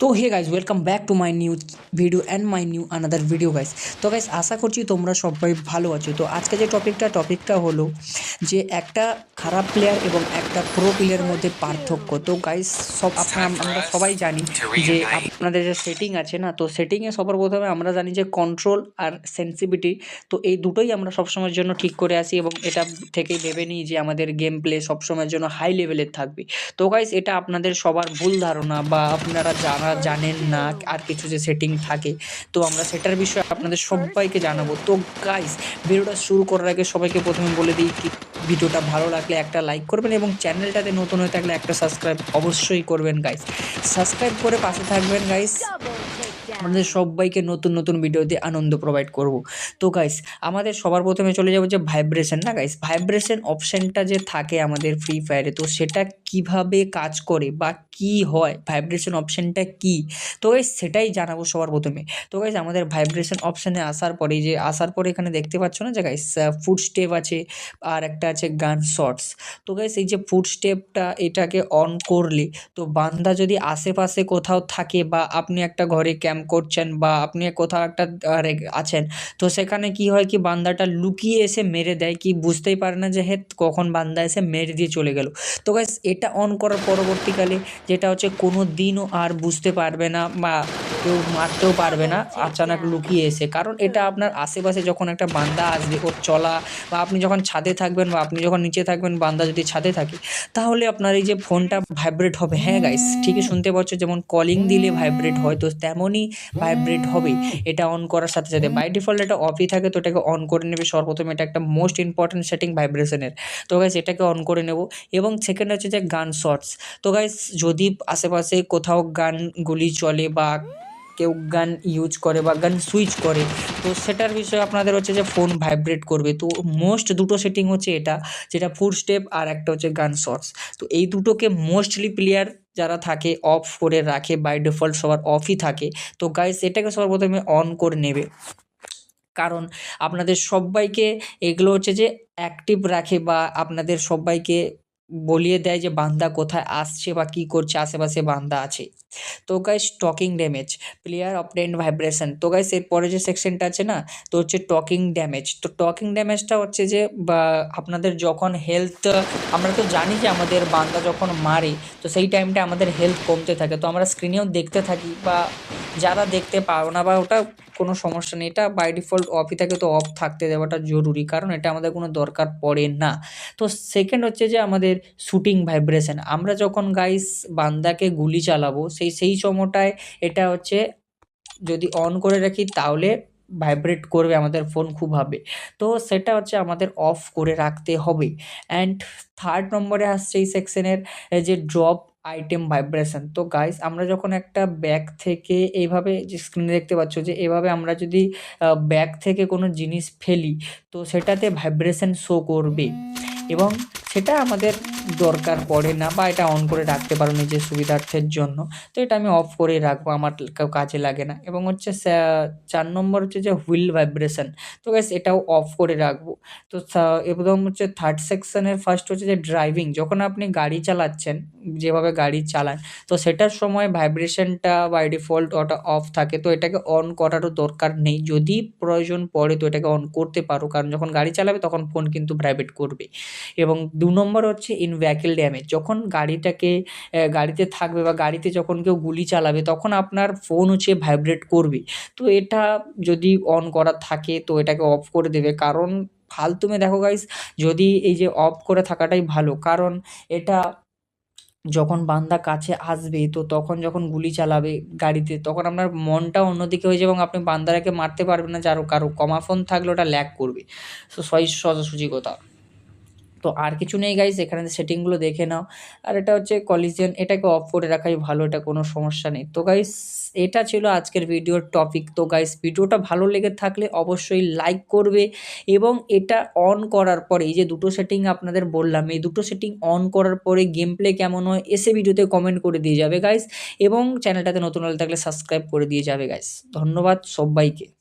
তো hey guys welcome back to my new video and my new another video guys তো guys আশা করছি তোমরা সবাই ভালো আছো। তো আজকে যে টপিকটা টপিকটা হলো যে একটা খারাপ প্লেয়ার এবং একটা প্রো প্লেয়ারের মধ্যে পার্থক্য। তো গাইজ সব আপনারা আমরা সবাই জানি যে আপনাদের যে সেটিং আছে না তো সেটিংয়ে সবার প্রথমে আমরা জানি যে কন্ট্রোল আর সেন্সিভিটি তো এই দুটোই আমরা সবসময়ের জন্য ঠিক করে আসি এবং এটা থেকেই ভেবে নিই যে আমাদের গেম প্লে সবসময়ের জন্য হাই লেভেলের থাকবে। তো গাইজ এটা আপনাদের সবার ভুল ধারণা বা আপনারা যারা জানেন না আর কিছু যে সেটিং থাকে। তো আমরা সেটার বিষয়ে আপনাদের সবাইকে জানাব। তো গাইস ভিডিওটা শুরু করার আগে সবাইকে প্রথমে বলে দিই কি ভিডিওটা ভালো লাগলে একটা লাইক করবেন এবং চ্যানেলটাতে নতুন হয়ে থাকলে একটা সাবস্ক্রাইব অবশ্যই করবেন গাইস সাবস্ক্রাইব করে পাশে থাকবেন গাইজ আমাদের সবাইকে নতুন নতুন ভিডিও দিয়ে আনন্দ প্রোভাইড করব। তো গাইস আমাদের সবার প্রথমে চলে যাব যে ভাইব্রেশন না গাইস ভাইব্রেশন অপশানটা যে থাকে আমাদের ফ্রি ফায়ারে তো সেটা কীভাবে কাজ করে বা কি হয়? ভাইব্রেশন অপশানটা কি? তো গাইস সেটাই জানাব সবার প্রথমে। তো গাইস আমাদের ভাইব্রেশন অপশানে আসার পরে যে, আসার পরে এখানে দেখতে পাচ্ছ না যে গাইস ফুড স্টেপ আছে আর একটা আছে গান শর্টস তো গাইস এই যে ফুড স্টেপটা এটাকে অন করলে, তো বান্দা যদি আশেপাশে কোথাও থাকে বা আপনি একটা ঘরে ক্যাম্প করছেন বা আপনি কোথাও একটা আছেন, তো সেখানে কি হয় কি বান্দাটা লুকিয়ে এসে মেরে দেয়, কি বুঝতেই পারে না যে হে কখন বান্দা এসে মেরে দিয়ে চলে গেল। তো গাইস এটা অন করার পরবর্তীকালে যেটা হচ্ছে কোনো দিনও আর বুঝতে পারবে না বা কেউ মারতেও পারবে না, আচানক লুকিয়ে এসে। কারণ এটা আপনার আশেপাশে যখন একটা বান্দা আসবে, ওর চলা বা আপনি যখন ছাদে থাকবেন বা আপনি যখন নিচে থাকবেন, বান্দা যদি ছাদে থাকে, তাহলে আপনার এই যে ফোনটা ভাইব্রেট হবে। হ্যাঁ গাইস ঠিকই শুনতে পাচ্ছ, যেমন কলিং দিলে ভাইব্রেট হয়, তো তেমনই ভাইব্রেট হবে। এটা অন করার সাথে সাথে বাই ডিফল্ট এটা অফই থাকে, তো এটাকে অন করে নেবে। সর্বপ্রথম এটা একটা মোস্ট ইম্পর্টেন্ট সেটিং ভাইব্রেশনের তো গাইস এটাকে অন করে নেব। এবং সেকেন্ড হচ্ছে যে গান শর্টস তো গাইস যদি আশেপাশে কোথাও গান গুলি চলে বা কেউ গান ইউজ করে বা গান সুইচ করে, তো সেটার বিষয়ে আপনাদের হচ্ছে যে ফোন ভাইব্রেট করবে। তো মোস্ট দুটো সেটিং হচ্ছে এটা, যেটা ফুড স্টেপ আর একটা হচ্ছে গান শর্টস তো এই দুটোকে মোস্টলি প্লেয়ার যারা থাকে অফ করে রাখে বাই ডিফল্ট সবার অফই থাকে। তো গাইস এটাকে সবার প্রথমে অন করে নেবে। কারণ আপনাদের সবাইকে এগুলো হচ্ছে যে অ্যাক্টিভ রাখে বা আপনাদের সবাইকে বলিয়ে দেয় যে, বান্দা কোথায় আসছে বা কী করছে? আশেপাশে বান্দা আছে। তো guys talking damage player obtained vibration তো গাইস এরপরে যে সেকশনটা আছে না, তো হচ্ছে টকিং ড্যামেজ তো টকিং ড্যামেজটা হচ্ছে যে আপনাদের যখন হেলথ আমরা তো জানি যে আমাদের বান্দা যখন মারে, তো সেই টাইমটা আমাদের হেলথ কমতে থাকে। তো আমরা স্ক্রিনেও দেখতে থাকি বা যারা দেখতে পারো না বা ওটা কোনো সমস্যা নেই, এটা বাই ডিফল্ট অফই থাকে, তো অফ থাকতে দেওয়াটা জরুরি, কারণ এটা আমাদের কোনো দরকার পড়ে না। তো সেকেন্ড হচ্ছে যে আমাদের শুটিং ভাইব্রেশন আমরা যখন গাইস বান্দাকে গুলি চালাবো, সেই সেই সময়টায় এটা হচ্ছে যদি অন করে রাখি, তাহলে ভাইব্রেট করবে আমাদের ফোন খুব হবে তো সেটা হচ্ছে আমাদের অফ করে রাখতে হবে। অ্যান্ড থার্ড নম্বরে আসছে এই সেকশনের যে ড্রপ আইটেম ভাইব্রেশন তো গাইস আমরা যখন একটা ব্যাগ থেকে এইভাবে যে স্ক্রিনে দেখতে পাচ্ছ যে এভাবে আমরা যদি ব্যাগ থেকে কোনো জিনিস ফেলি, তো সেটাতে ভাইব্রেশন শো করবে। এবং সেটা আমাদের দরকার পড়ে না বা এটা অন করে রাখতে পারো নিজের সুবিধার্থের জন্য। তো এটা আমি অফ করেই রাখব, আমার কাজে লাগে না। এবং হচ্ছে চার নম্বর হচ্ছে যে হুইল ভাইব্রেশন তো গ্যাস এটাও অফ করে রাখব। তো এবং হচ্ছে থার্ড সেকশনের ফার্স্ট হচ্ছে যে ড্রাইভিং যখন আপনি গাড়ি চালাচ্ছেন, যেভাবে গাড়ি চালান, তো সেটার সময় ভাইব্রেশনটা বাই ডিফল্ট ওটা অফ থাকে। তো এটাকে অন করারও দরকার নেই। যদি প্রয়োজন পড়ে, তো এটাকে অন করতে পারো। কারণ যখন গাড়ি চালাবে, তখন ফোন কিন্তু ভাইব্রেট করবে। এবং দু নম্বর হচ্ছে ইন ভেহিকেল ড্যামেজ যখন গাড়িটাকে গাড়িতে থাকবে বা গাড়িতে যখন কেউ গুলি চালাবে, তখন আপনার ফোন হচ্ছে ভাইব্রেট করবে। তো এটা যদি অন করা থাকে, তো এটাকে অফ করে দেবে। কারণ ফালতুমে দেখো গাইস যদি এই যে অফ করে থাকাটাই ভালো। কারণ এটা যখন বান্দা কাছে আসবে, তো তখন যখন গুলি চালাবে গাড়িতে, তখন আপনার মনটা অন্যদিকে হয়ে যাবে এবং আপনি বান্দারাকে মারতে পারবেন না। যারও কারও কমা ফোন থাকলে ওটা ল্যাগ করবে। তো সই সোজাসুজি কথা। তো আর কিছু নেই গাইস এখানে সেটিংগুলো দেখে নাও। আর এটা হচ্ছে কলিজিয়ন এটাকে অফ করে রাখাই ভালো, এটা কোনো সমস্যা নেই। তো গাইস এটা ছিল আজকের ভিডিওর টপিক তো গাইস ভিডিওটা ভালো লেগে থাকলে অবশ্যই লাইক করবে এবং এটা অন করার পরে, এই যে দুটো সেটিং আপনাদের বললাম, এই দুটো সেটিং অন করার পরে গেম প্লে কেমন হয়, এসে ভিডিওতে কমেন্ট করে দিয়ে যাবে গাইস এবং চ্যানেলটাতে নতুন হলে থাকলে সাবস্ক্রাইব করে দিয়ে যাবে গাইস ধন্যবাদ সবাইকে।